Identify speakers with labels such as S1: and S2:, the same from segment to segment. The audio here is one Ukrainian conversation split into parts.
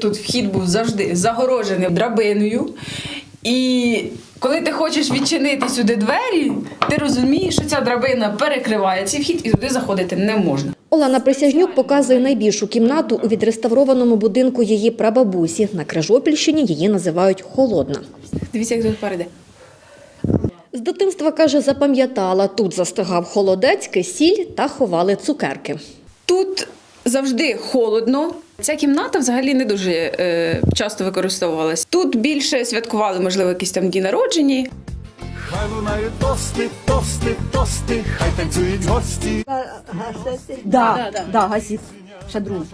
S1: Тут вхід був завжди загорожений драбиною. І коли ти хочеш відчинити сюди двері, ти розумієш, що ця драбина перекриває цей вхід і туди заходити не можна.
S2: Олена Присяжнюк показує найбільшу кімнату у відреставрованому будинку її прабабусі. На Крижопільщині її називають «холодна».
S1: Дивіться, як тут перейде.
S2: З дитинства, каже, запам'ятала, тут застигав холодець, кисіль та ховали цукерки.
S1: Тут завжди холодно. Ця кімната взагалі не дуже е, часто використовувалась. Тут більше святкували, можливо, якісь там дні народження.
S3: Хай лунають тости, тости, тости, хай танцюють гості.
S4: Да, да, гасіть. Ще другу.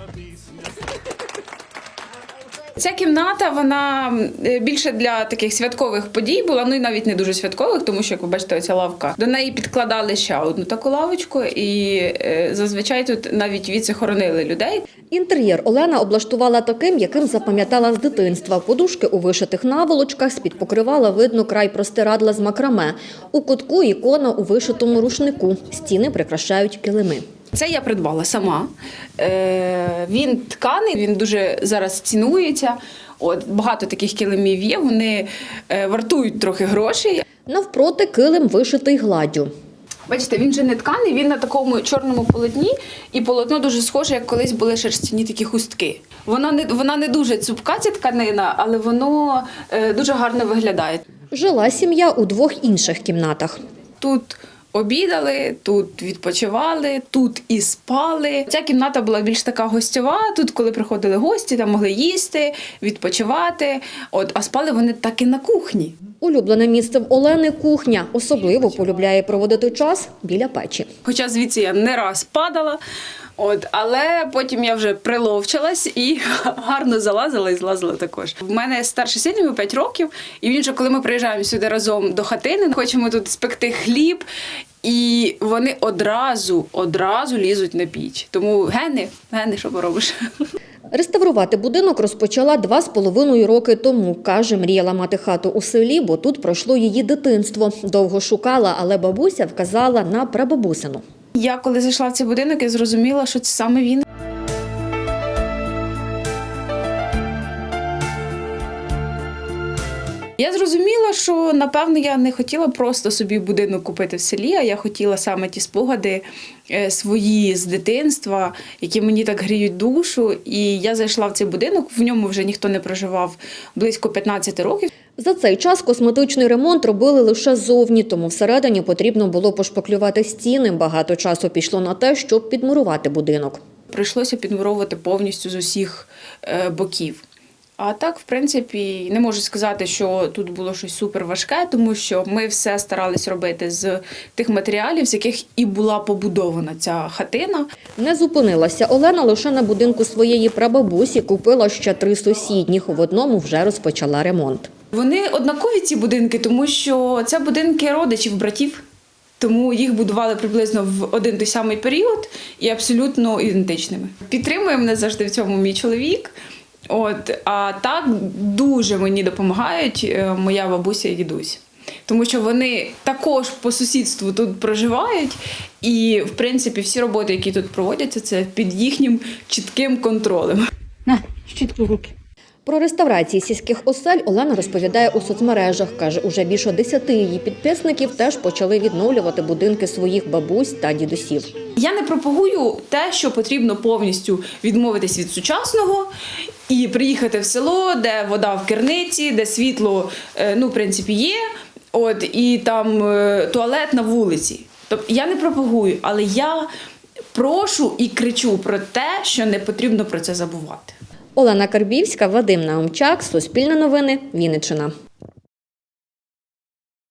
S1: Ця кімната вона е, більше для таких святкових подій була, ну і навіть не дуже святкових, тому що, як ви бачите, оця лавка. До неї підкладали ще одну таку лавочку, і е, зазвичай тут навіть віці хоронили людей.
S2: Інтер'єр Олена облаштувала таким, яким запам'ятала з дитинства. Подушки у вишитих наволочках, з-під покривала видно край простирадла з макраме. У кутку ікона у вишитому рушнику. Стіни прикрашають килими.
S1: Це я придбала сама. Е, він тканий, він дуже зараз цінується. От багато таких килимів є. Вони е, вартують трохи грошей.
S2: Навпроти килим вишитий гладдю.
S1: Бачите, він же не тканий, він на такому чорному полотні, і полотно дуже схоже, як колись були шерстяні такі хустки. Вона не вона не дуже цупка, ця тканина, але воно е, дуже гарно виглядає.
S2: Жила сім'я у двох інших кімнатах.
S1: Тут обідали, тут відпочивали, тут і спали. Ця кімната була більш така гостьова. Тут, коли приходили гості, там могли їсти, відпочивати. От, а спали вони так і на кухні.
S2: Улюблене місце в Олени кухня. Особливо полюбляє проводити час біля печі.
S1: Хоча звідси я не раз падала. От, але потім я вже приловчилась і гарно залазила і злазила також. В мене старший син йому 5 років, і він же, коли ми приїжджаємо сюди разом до хатини, хочемо тут спекти хліб, і вони одразу, одразу лізуть на піч. Тому гени, гени, що поробиш?
S2: Реставрувати будинок розпочала два з половиною роки тому. Каже, мріяла мати хату у селі, бо тут пройшло її дитинство. Довго шукала, але бабуся вказала на прабабусину.
S1: Я коли зайшла в цей будинок, я зрозуміла, що це саме він. Я зрозуміла, що напевно я не хотіла просто собі будинок купити в селі, а я хотіла саме ті спогади е, свої з дитинства, які мені так гріють душу. І я зайшла в цей будинок. В ньому вже ніхто не проживав близько 15 років.
S2: За цей час косметичний ремонт робили лише зовні, тому всередині потрібно було пошпаклювати стіни. Багато часу пішло на те, щоб підмурувати будинок.
S1: Прийшлося підмуровувати повністю з усіх е, боків. А так, в принципі, не можу сказати, що тут було щось супер важке, тому що ми все старались робити з тих матеріалів, з яких і була побудована ця хатина.
S2: Не зупинилася Олена лише на будинку своєї прабабусі, купила ще три сусідніх. В одному вже розпочала ремонт.
S1: Вони однакові ці будинки, тому що це будинки родичів, братів. Тому їх будували приблизно в один той самий період і абсолютно ідентичними. Підтримує мене завжди в цьому мій чоловік. От, а так дуже мені допомагають е, моя бабуся і дідусь. Тому що вони також по сусідству тут проживають, і в принципі всі роботи, які тут проводяться, це під їхнім чітким контролем.
S4: На, щітку руки.
S2: Про реставрації сільських осель Олена розповідає у соцмережах. Каже, уже більше десяти її підписників теж почали відновлювати будинки своїх бабусь та дідусів.
S1: Я не пропагую те, що потрібно повністю відмовитись від сучасного і приїхати в село, де вода в керниці, де світло, е, ну, в принципі, є. От і там е, туалет на вулиці. Тобто я не пропагую, але я прошу і кричу про те, що не потрібно про це забувати.
S2: Олена Карбівська, Вадим Наумчак, Суспільне новини, Вінниччина.